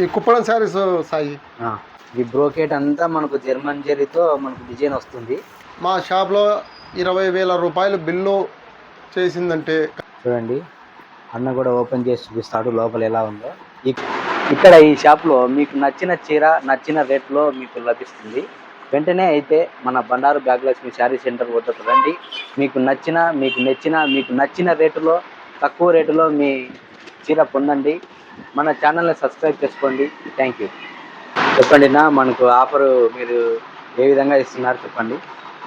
ఈ కుప్పడం శారీస్ సాయి. ఈ బ్రోకెట్ అంతా మనకు జర్మన్ జరీతో మనకు డిజైన్ వస్తుంది. మా షాప్లో ఇరవై వేల రూపాయలు బిల్లు చేసిందంటే చూడండి అన్న కూడా ఓపెన్ చేసి చూపిస్తాడు లోపల ఎలా ఉందో. ఇక్- ఇక్కడ ఈ షాప్లో మీకు నచ్చిన చీర నచ్చిన రేట్లో మీకు లభిస్తుంది. వెంటనే అయితే మన బండారు బ్యాగ్లక్ష్మి శారీ సెంటర్ వద్దకు రండి. మీకు నచ్చిన మీకు నచ్చిన మీకు నచ్చిన రేటులో తక్కువ రేటులో మీ చీర పొందండి మన ఛానల్ని సబ్స్క్రైబ్ చేసుకోండి. థ్యాంక్ యూ చెప్పండి నా మనకు ఆఫర్ మీరు ఏ విధంగా ఇస్తున్నారు చెప్పండి.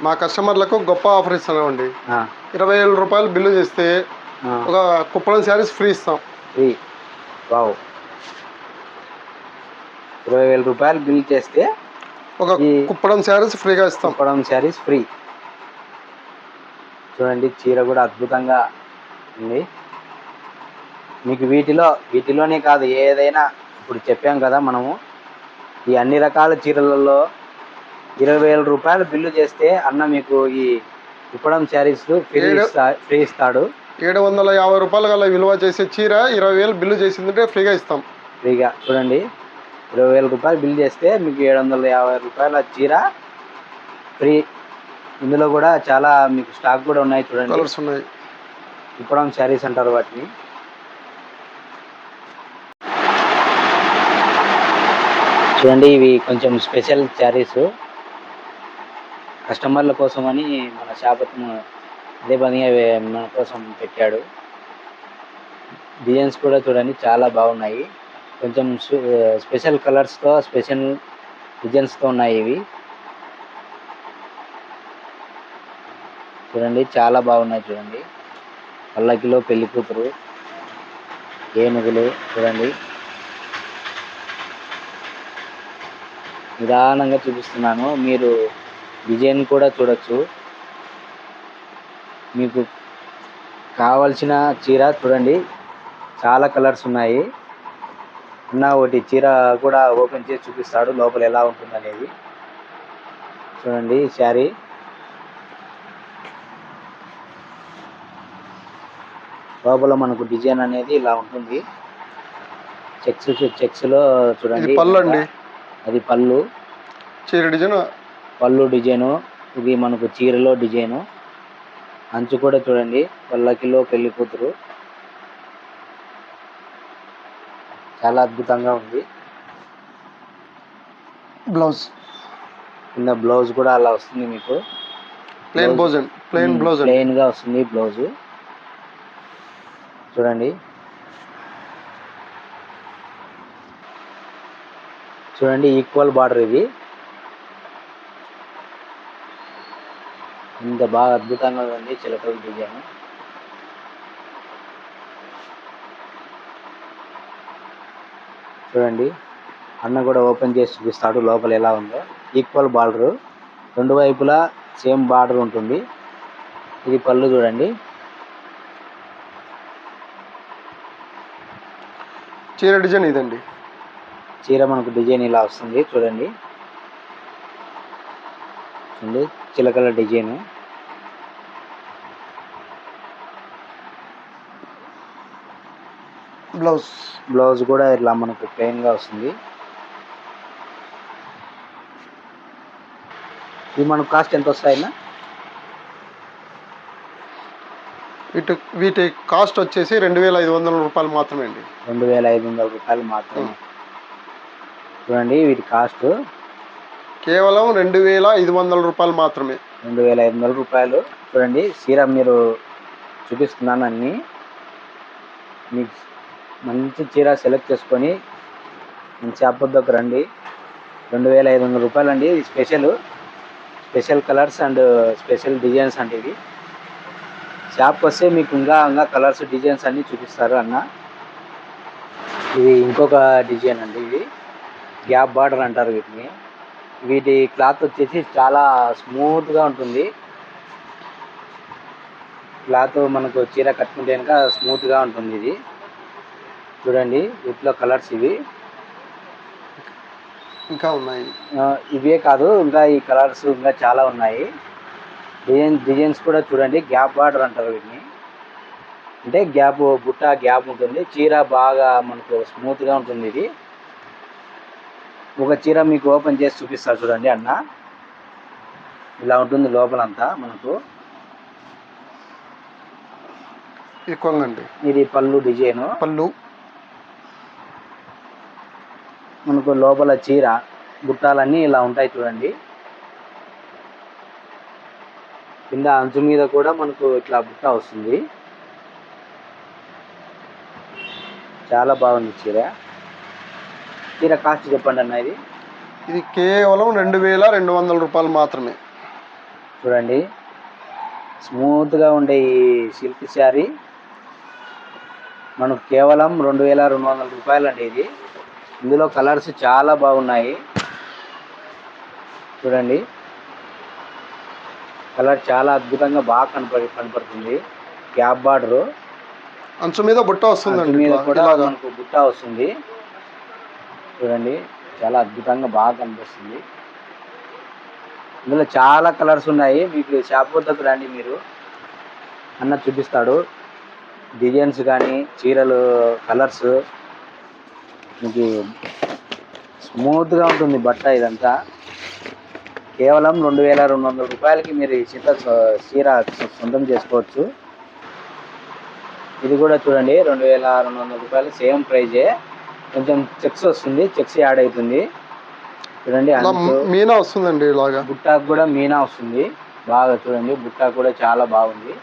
మా కస్టమర్లకు గొప్ప ఆఫర్ ఇస్తున్నామండి ఆ, ఇరవై వేల రూపాయలు బిల్లు చేస్తే ఆ, ఒక కుప్పడం శారీస్ ఫ్రీ ఇస్తాం. ఫ్రీ. వావ్. ఇరవై వేల రూపాయలు బిల్ చేస్తే ఒక ఈ- కుప్పడం శారీస్ ఫ్రీగా ఇస్తాం. కుప్పడం శారీస్ ఫ్రీ. చూడండి చీర కూడా అద్భుతంగా ఉంది. మీకు వీటిలో వీటిలోనే కాదు ఏదైనా ఇప్పుడు చెప్పాం కదా మనము ఈ అన్ని రకాల చీరలలో ఇరవై వేల రూపాయలు బిల్లు చేస్తే అన్న మీకు ఈ కుప్పడం శారీస్ ఫ్రీ ఫ్రీ ఇస్తాడు. ఏడు వందల యాభై రూపాయలు గల విలువ చేసే చీర ఇరవై వేలు బిల్లు చేసిందంటే ఫ్రీగా ఇస్తాం. ఫ్రీగా చూడండి. ఇరవై వేల రూపాయలు బిల్ చేస్తే మీకు ఏడు వందల యాభై రూపాయల చీర ఫ్రీ. ఇందులో కూడా చాలా మీకు స్టాక్ కూడా ఉన్నాయి చూడండి. కలర్స్ ఉన్నాయి. కుప్పడం శారీస్ అంటారు వాటిని. చూడండి ఇవి కొంచెం స్పెషల్ శారీస్. కస్టమర్ల కోసమని మన షాప్ అదే పనిగా మన కోసం పెట్టాడు. డిజైన్స్ కూడా చూడండి చాలా బాగున్నాయి. కొంచెం స్పెషల్ కలర్స్తో స్పెషల్ డిజైన్స్తో ఉన్నాయి ఇవి. చూడండి చాలా బాగున్నాయి చూడండి. పల్లకిలో పెళ్ళి కూతురు ఏనుగులు చూడండి. నిదానంగా చూపిస్తున్నాను. మీరు డిజైన్ కూడా చూడొచ్చు. మీకు కావలసిన చీర చూడండి. చాలా కలర్స్ ఉన్నాయి. ఉన్న ఒకటి చీర కూడా ఓపెన్ చేసి చూపిస్తాడు. లోపల ఎలా ఉంటుందనేది. చూడండి శారీ. లోపల మనకు డిజైన్ అనేది ఇలా ఉంటుంది. చెక్స్ చెక్స్లో చూడండి పళ్ళు అండి. అది పళ్ళు. చీర డిజైన్? పళ్ళు డిజైను. ఇది మనకు చీరలో డిజైను. అంచు కూడా చూడండి. పల్లకిలో పెళ్ళి కూతురు. చాలా అద్భుతంగా ఉంది. బ్లౌజ్. కింద బ్లౌజ్ కూడా అలా వస్తుంది మీకు. ప్లెయిన్ బ్లౌజ్ ప్లెయిన్ బ్లౌజ్ ప్లెయిన్గా వస్తుంది బ్లౌజ్. చూడండి. చూడండి ఈక్వల్ బార్డర్ ఇది. ఇంత బాగా అద్భుతంగా ఉంది చిలకలు డిజైన్ చూడండి అన్న కూడా ఓపెన్ చేసి చూపిస్తాడు లోపల ఎలా ఉందో. ఈక్వల్ బార్డర్ రెండు వైపులా సేమ్ బార్డర్ ఉంటుంది. ఇది పళ్ళు చూడండి. చీర డిజైన్ ఇదండి. చీర మనకు డిజైన్ ఇలా వస్తుంది చూడండి. చూడండి చిలకల డిజైన్. బ్లౌజ్. బ్లౌజ్ కూడా ఇట్లా మనకు ప్లెయిన్గా వస్తుంది. ఇది మనకు కాస్ట్ ఎంత వస్తాయన్నా? వీటి వీటి కాస్ట్ వచ్చేసి రెండు వేల ఐదు వందల రూపాయలు మాత్రమే అండి. రెండు వేల ఐదు వందల రూపాయలు మాత్రమే. చూడండి వీటి కాస్ట్. కేవలం రెండు వేల ఐదు వందల రూపాయలు మాత్రమే. రెండు వేల ఐదు వందల రూపాయలు. చూడండి చీర మీరు చూపిస్తున్నాను అన్ని. మీకు మంచి చీర సెలెక్ట్ చేసుకొని మంచి అబ్బద్దకు రండి. రెండు వేల ఐదు వందల రూపాయలు అండి. ఇది special special colours and special designs అండి ఇవి. షాప్కి వస్తే మీకు ఇంకా ఇంకా కలర్స్ డిజైన్స్ అన్నీ చూపిస్తారు అన్న. ఇది ఇంకొక డిజైన్ అండి ఇది. గ్యాప్ బార్డర్ అంటారు వీటిని. వీటి క్లాత్ వచ్చేసి చాలా స్మూత్గా ఉంటుంది. క్లాత్ మనకు చీర కట్టుకుంటే కనుక స్మూత్గా ఉంటుంది ఇది. చూడండి వీటిలో కలర్స్ ఇవి. ఇంకా ఉన్నాయి. ఇవే కాదు ఇంకా ఈ కలర్స్ ఇంకా చాలా ఉన్నాయి. డిజైన్ డిజైన్స్ కూడా చూడండి గ్యాప్ బార్డర్ అంటారు వీటిని. అంటే గ్యాప్ బుట్ట గ్యాప్ ఉంటుంది. చీర బాగా మనకు స్మూత్గా ఉంటుంది ఇది. ఒక చీర మీకు ఓపెన్ చేసి చూపిస్తారు చూడండి అన్న. ఇలా ఉంటుంది లోపలంతా మనకు. ఇది కొంగండి ఇది పళ్ళు డిజైన్. పళ్ళు. మనకు లోపల చీర బుట్టాలన్నీ ఇలా ఉంటాయి చూడండి. కింద అంచు మీద కూడా మనకు ఇట్లా బుట్ట వస్తుంది. చాలా బాగుంది చీర. చీర కాస్ట్ చెప్పండి అన్న ఇది? ఇది కేవలం రెండు వేల రెండు వందల రూపాయలు మాత్రమే. చూడండి. స్మూత్గా ఉండే ఈ సిల్క్ శారీ మనకు కేవలం రెండు వేల రెండు వందల రూపాయలు అండి ఇది. ఇందులో కలర్స్ చాలా బాగున్నాయి. చూడండి. కలర్ చాలా అద్భుతంగా బాగా కనపడి కనపడుతుంది. క్యాప్ బార్డర్ అంచు మీద బుట్ట వస్తుందండి మీద కూడా మనకు బుట్ట వస్తుంది. చూడండి చాలా అద్భుతంగా బాగా కనిపిస్తుంది. ఇందులో చాలా కలర్స్ ఉన్నాయి. మీకు షాప్ వద్దకు రండి మీరు. అన్న చూపిస్తాడు. డిజైన్స్ కానీ చీరలు కలర్స్. మీకు స్మూత్గా ఉంటుంది బట్ట ఇదంతా. కేవలం రెండు వేల రెండు వందల రూపాయలకి మీరు ఈ చీర చీర సొంతం చేసుకోవచ్చు. ఇది కూడా చూడండి రెండు వేల రెండు వందల రూపాయలు సేమ్ ప్రైజే. కొంచెం చెక్స్ వస్తుంది చెక్స్ యాడ్ అవుతుంది. చూడండి మీనా వస్తుందండి ఇలాగా. బుట్టాకు కూడా మీనా వస్తుంది. బాగా చూడండి బుట్టా కూడా చాలా బాగుంది.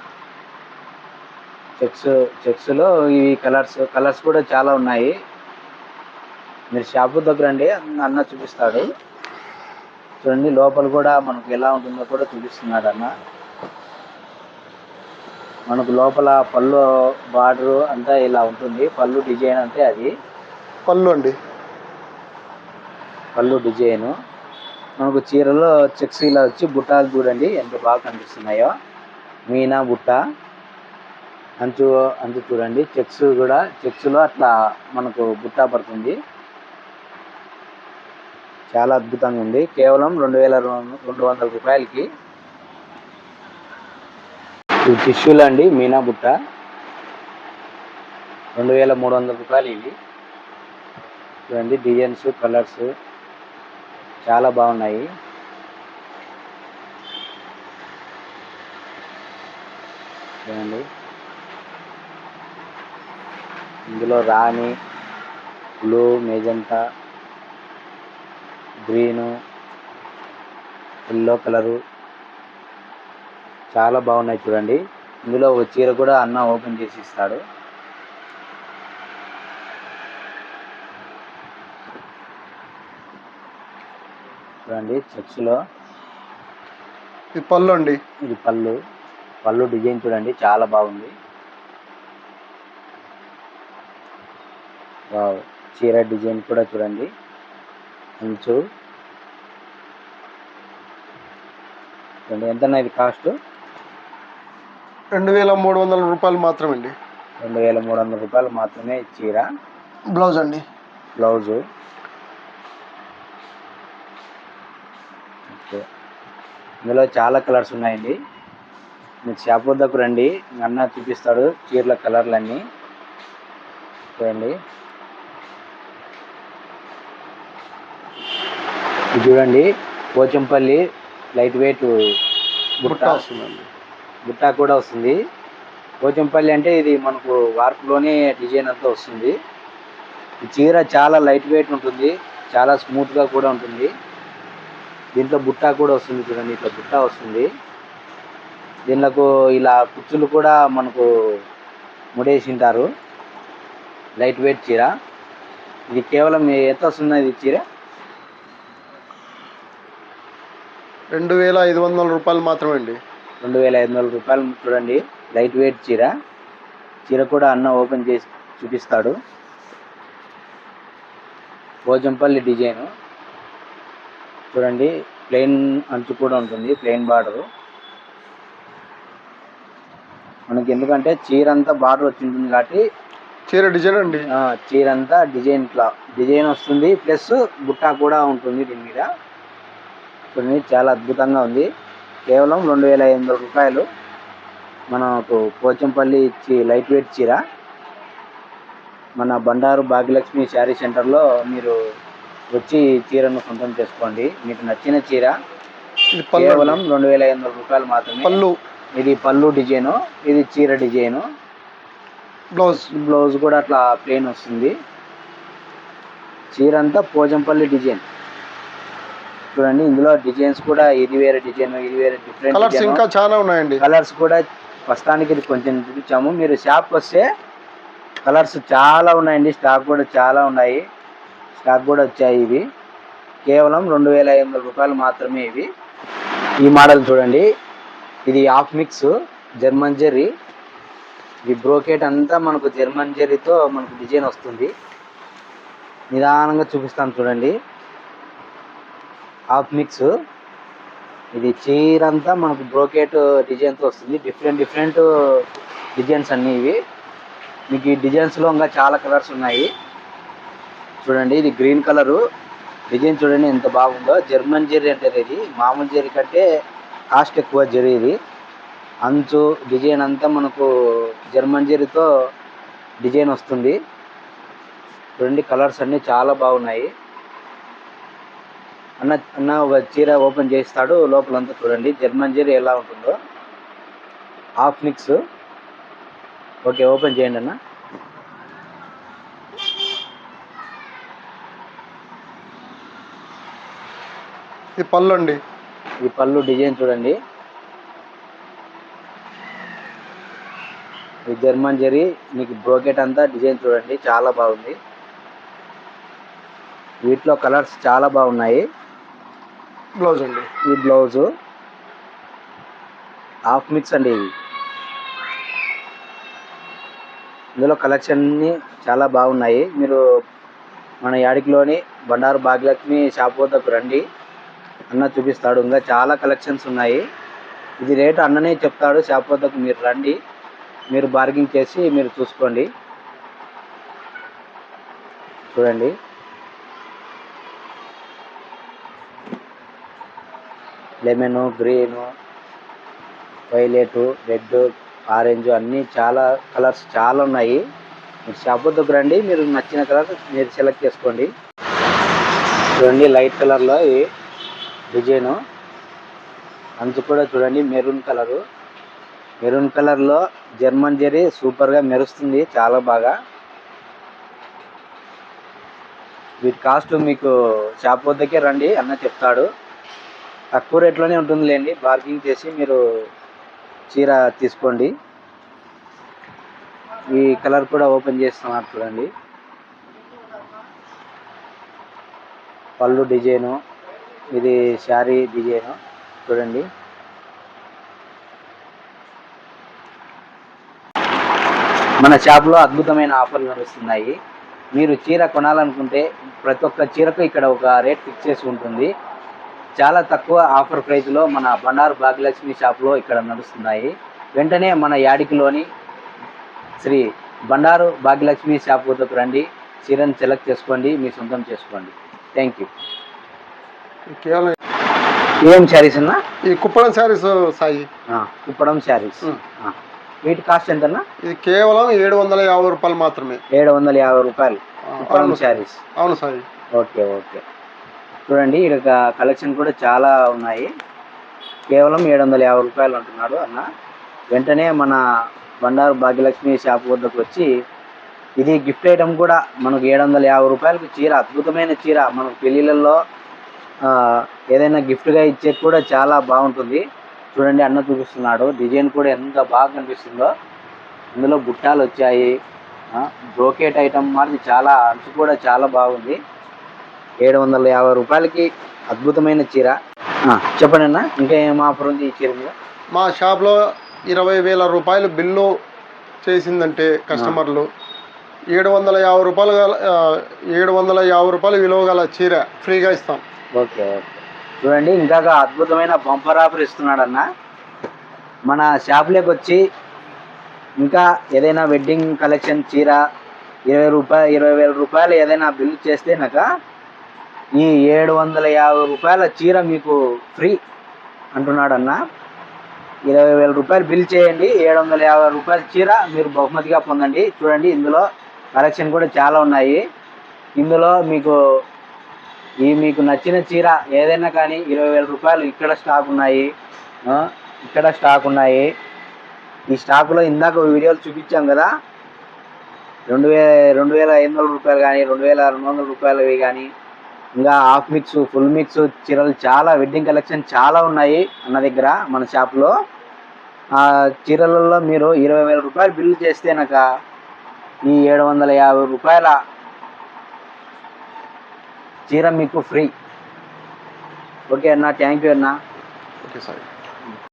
చెక్స్ చెక్స్లో ఈ కలర్స్ కలర్స్ కూడా చాలా ఉన్నాయి. మీరు షాపు దగ్గర రండి అన్న చూపిస్తాడు. చూడండి లోపల కూడా మనకు ఎలా ఉంటుందో కూడా చూపిస్తున్నాడు అన్న. మనకు లోపల పళ్ళు బార్డర్ అంతా ఇలా ఉంటుంది. పళ్ళు డిజైన్ అంటే అది. పళ్ళు అండి. పళ్ళు డిజైన్. మనకు చీరలో చెక్స్ ఇలా వచ్చి బుట్టాలు చూడండి ఎంత బాగా కనిపిస్తున్నాయో. మీనా బుట్ట. అంచు అంచు చూడండి. చెక్స్ కూడా చెక్స్లో అట్లా మనకు బుట్ట పడుతుంది. చాలా అద్భుతంగా ఉంది. కేవలం రెండు వేల రెండు వందల రూపాయలకి. ఇవి టిష్యూలు అండి మీనా బుట్ట. రెండు వేల మూడు వందల రూపాయలు ఇవి. చూడండి డిజైన్స్ కలర్స్ చాలా బాగున్నాయి. చూడండి. ఇందులో రాణి blue magenta green yellow colour చాలా బాగున్నాయి చూడండి. ఇందులో చీర కూడా అన్న ఓపెన్ చేసి ఇస్తాడు. చూడండి చెక్స్లో ఇది పళ్ళు అండి. ఇది పళ్ళు. పళ్ళు డిజైన్ చూడండి చాలా బాగుంది. చీర డిజైన్ కూడా చూడండి. అంచు. చూడండి ఎంత ఇది కాస్ట్? రెండు వేల మూడు వందల రూపాయలు మాత్రమే అండి రెండు వేల మూడు వందల రూపాయలు మాత్రమే చీర. బ్లౌజ్ అండి. బ్లౌజు. ఇందులో చాలా కలర్స్ ఉన్నాయండి. మీరు షాప్ వద్దకు రండి. మీ అన్న చూపిస్తాడు చీరల కలర్లన్నీ. చూడండి. ఇది చూడండి. పోచంపల్లి లైట్ వెయిట్ బుట్ట బుట్ట వస్తుందండి. బుట్ట కూడా వస్తుంది. పోచంపల్లి అంటే ఇది మనకు వార్పులోనే డిజైన్ అంతా వస్తుంది. ఈ చీర చాలా లైట్ వెయిట్ ఉంటుంది. చాలా స్మూత్గా కూడా ఉంటుంది. దీంట్లో బుట్ట కూడా వస్తుంది చూడండి ఇట్లా బుట్ట వస్తుంది. దీనిలకు ఇలా కుచ్చులు కూడా మనకు ముడేసింటారు. లైట్ వెయిట్ చీర. ఇది కేవలం ఎంత వస్తుంది ఇది చీర? రెండు వేల ఐదు వందల రూపాయలు మాత్రమే అండి. రెండు వేల ఐదు వందల రూపాయలు చూడండి లైట్ వెయిట్ చీర. చీర కూడా అన్న ఓపెన్ చేసి చూపిస్తాడు. భోజంపల్లి డిజైన్. చూడండి ప్లెయిన్ అంచు కూడా ఉంటుంది ప్లెయిన్ బార్డర్. మనకి ఎందుకంటే చీర అంతా బార్డర్ వచ్చి ఉంటుంది కాబట్టి చీర డిజైన్ అండి. చీర అంతా డిజైన్ ఇట్లా డిజైన్ వస్తుంది ప్లస్ బుట్ట కూడా ఉంటుంది దీని మీద. చూడండి చాలా అద్భుతంగా ఉంది. కేవలం రెండు వేల ఐదు వందల రూపాయలు. మనకు పోచంపల్లి చీ లైట్ వెయిట్ చీర. మన బండారు భాగ్యలక్ష్మి శారీ సెంటర్లో మీరు వచ్చి చీరను సొంతం చేసుకోండి. మీకు నచ్చిన చీర కేవలం రెండు వేల ఐదు వందల రూపాయలు మాత్రమే. పళ్ళు. ఇది పళ్ళు డిజైను ఇది చీర డిజైను. బ్లౌజ్. బ్లౌజ్ కూడా అట్లా ప్లెయిన్ వస్తుంది. చీర అంతా పోజంపల్లి డిజైన్. చూడండి ఇందులో డిజైన్స్ కూడా ఇది వేరే డిజైన్ ఇది వేరే డిఫరెంట్ కలర్స్ ఇంకా చాలా ఉన్నాయండి. కలర్స్ కూడా ప్రస్తుతానికి ఇది కొంచెం చూపించాము. మీరు షాప్కి వస్తే కలర్స్ చాలా ఉన్నాయండి స్టాక్ కూడా చాలా ఉన్నాయి. స్టాక్ కూడా వచ్చాయి ఇవి. కేవలం రెండు వేల ఐదు రూపాయలు మాత్రమే ఇవి. ఈ మోడల్ చూడండి. ఇది హాఫ్ మిక్స్ జర్మన్ జెర్రీ. ఈ బ్రోకెట్ అంతా మనకు జర్మన్ జెర్రీతో మనకు డిజైన్ వస్తుంది. నిదానంగా చూపిస్తాను చూడండి. Half mix. ఇది చీర అంతా మనకు బ్రోకెట్ డిజైన్తో వస్తుంది. డిఫరెంట్ డిఫరెంట్ డిజైన్స్ అన్నీ ఇవి. మీకు ఈ డిజైన్స్లో ఇంకా చాలా కలర్స్ ఉన్నాయి. చూడండి ఇది గ్రీన్ కలరు. డిజైన్ చూడండి ఎంత బాగుందో. జర్మన్ జెర్రీ అంటారు ఇది. మామూలు జెర్రీ కంటే కాస్ట్ ఎక్కువ జెర్రీ ఇది. అంచు డిజైన్ అంతా మనకు జర్మన్ జెర్రీతో డిజైన్ వస్తుంది. చూడండి కలర్స్ అన్నీ చాలా బాగున్నాయి. అన్న అన్న ఒక చీర ఓపెన్ చేస్తాడు. లోపలంతా చూడండి జర్మన్ జెర్రీ ఎలా ఉంటుందో. Half mix. ఓకే ఓపెన్ చేయండి అన్న. ఇది పళ్ళు అండి ఈ పళ్ళు డిజైన్ చూడండి. ఈ జర్మన్ జెరీ మీకు బ్రోకెట్ అంతా డిజైన్ చూడండి చాలా బాగుంది. వీటిలో కలర్స్ చాలా బాగున్నాయి. బ్లౌజ్ అండి. ఈ బ్లౌజు హాఫ్ మిక్స్ అండి ఇది. ఇందులో కలెక్షన్ చాలా బాగున్నాయి. మీరు మన యాడికిలోని బండారు భాగ్యలక్ష్మి షాప్ వద్దకు రండి. అన్న చూపిస్తాడు. ఇంకా చాలా కలెక్షన్స్ ఉన్నాయి. ఇది రేటు అన్ననే చెప్తాడు. షాప్ వద్దకు మీరు రండి. మీరు బార్గింగ్ చేసి మీరు చూసుకోండి. చూడండి. Lemon green violet red orange అన్నీ చాలా కలర్స్ చాలా ఉన్నాయి. మీరు షాప్ వద్దకు రండి. మీరు నచ్చిన కలర్ మీరు సెలెక్ట్ చేసుకోండి. చూడండి లైట్ కలర్లో డిజైను. అంచు కూడా చూడండి మెరూన్ కలరు. మెరూన్ కలర్లో జర్మన్ జెరీ సూపర్గా మెరుస్తుంది చాలా బాగా. వీటి కాస్ట్ మీకు షాప్ వద్దకే రండి అన్న చెప్తాడు. తక్కువ రేట్లోనే ఉంటుందిలేండి బార్గింగ్ చేసి మీరు చీర తీసుకోండి. ఈ కలర్ కూడా ఓపెన్ చేస్తున్నారు చూడండి. పళ్ళు డిజైను. ఇది శారీ డిజైన్. చూడండి. మన షాప్లో అద్భుతమైన ఆఫర్లు నడుస్తున్నాయి. మీరు చీర కొనాలనుకుంటే ప్రతి ఒక్క చీరకు ఇక్కడ ఒక రేట్ ఫిక్స్ చేసి ఉంటుంది. చాలా తక్కువ ఆఫర్ ప్రైస్లో మన బండారు భాగ్యలక్ష్మి షాప్లో ఇక్కడ నడుస్తున్నాయి. వెంటనే మన యాడికిలోని శ్రీ బండారు భాగ్యలక్ష్మి షాప్ వద్దకు రండి. చీరను సెలెక్ట్ చేసుకోండి. మీ సొంతం చేసుకోండి. థ్యాంక్ యూ కేవలం ఏం శారీస్ అన్నా? ఈ కుప్పడం శారీస్ సాయి. కుప్పడం శారీస్. వీటి కాస్ట్ ఎంతన్నా? ఇది కేవలం ఏడు వందల యాభై రూపాయలు మాత్రమే. ఏడు వందల యాభై రూపాయలు. కుప్పడం శారీస్. అవును సాయి. Okay okay. చూడండి ఇక్కడ కలెక్షన్ కూడా చాలా ఉన్నాయి. కేవలం ఏడు వందల యాభై రూపాయలు అంటున్నాడు అన్న. వెంటనే మన బండారు భాగ్యలక్ష్మి షాప్ వద్దకు వచ్చి ఇది గిఫ్ట్ ఐటమ్ కూడా మనకు ఏడు వందల యాభై రూపాయలకి చీర అద్భుతమైన చీర. మనకు పెళ్ళిళ్ళల్లో ఏదైనా గిఫ్ట్గా ఇచ్చే కూడా చాలా బాగుంటుంది. చూడండి అన్న చూపిస్తున్నాడు. డిజైన్ కూడా ఎంత బాగా కనిపిస్తుందో. ఇందులో బుట్టాలు వచ్చాయి. బ్రోకెట్ ఐటమ్ మరి చాలా అంచు కూడా చాలా బాగుంది. ఏడు వందల యాభై రూపాయలకి అద్భుతమైన చీర. చెప్పండి అన్న ఇంకా ఏం ఆఫర్ ఉంది ఈ చీర మీద? మా షాప్లో ఇరవై వేల రూపాయలు బిల్లు చేసిందంటే కస్టమర్లు. ఏడు వందల యాభై రూపాయలు గల ఏడు వందల యాభై రూపాయలు విలువ గల చీర ఫ్రీగా ఇస్తాం. Okay okay. చూడండి ఇంకా అద్భుతమైన బంపర్ ఆఫర్ ఇస్తున్నాడన్న. మన షాప్లోకి వచ్చి ఇంకా ఏదైనా వెడ్డింగ్ కలెక్షన్ చీర ఇరవై రూపాయలు ఇరవై వేల రూపాయలు ఏదైనా బిల్ చేస్తే నాక ఈ ఏడు వందల యాభై రూపాయల చీర మీకు ఫ్రీ అంటున్నాడన్న. ఇరవై వేల రూపాయలు బిల్ చేయండి ఏడు వందల యాభై రూపాయల చీర మీరు బహుమతిగా పొందండి. చూడండి ఇందులో కలెక్షన్ కూడా చాలా ఉన్నాయి. ఇందులో మీకు ఈ మీకు నచ్చిన చీర ఏదైనా కానీ ఇరవై వేల రూపాయలు ఇక్కడ స్టాక్ ఉన్నాయి. ఇక్కడ స్టాక్ ఉన్నాయి. ఈ స్టాకులో ఇందాక వీడియోలు చూపించాం కదా. రెండు వే రెండు వేల ఐదు వందల రూపాయలు కానీ రెండు వేల రెండు వందల రూపాయలవి కానీ ఇంకా హాఫ్ మిక్స్ ఫుల్ మిక్స్ చీరలు చాలా వెడ్డింగ్ కలెక్షన్ చాలా ఉన్నాయి అన్న దగ్గర మన షాప్లో ఆ చీరలలో మీరు ఇరవై వేల రూపాయలు బిల్లు చేస్తేనక ఈ ఏడు వందల యాభై రూపాయల చీర మీకు ఫ్రీ. ఓకే అన్న థ్యాంక్ యూ అన్న. Okay sir